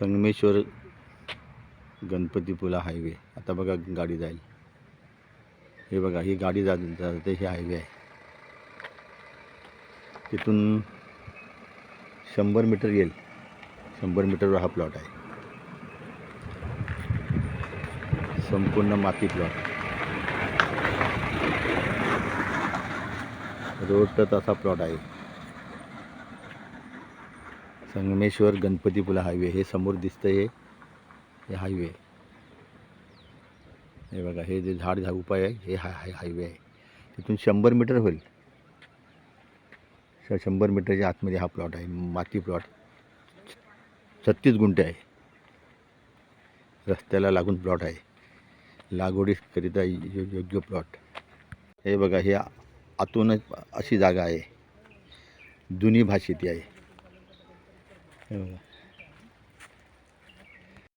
Sangameshwar गणपतीपुला highway. आता बघा गाडी जाईल. हे बघा ही गाडी जा जाते हे हायवे आहे. तिथून शंभर मीटर येईल. शंभर मीटरवर हा प्लॉट आहे. संपूर्ण माती प्लॉट. रोड तर तसा प्लॉट आहे. संगमेश्वर गणपतीपुला हायवे हे समोर दिसतं हे. हे हायवे. हे बघा हे जे झाड झा उपाय आहे हे हाय हाय हायवे आहे. तिथून शंभर मीटर होईल. श- शंभर मीटरच्या आतमध्ये हा प्लॉट आहे माती प्लॉट. छत्तीस गुंठे आहे. रस्त्याला लागून प्लॉट आहे. लागवडीकरिता यो- योग्य प्लॉट. हे बघा हे आतूनच अशी जागा आहे. जुनी भाषेती आहे. हे बघा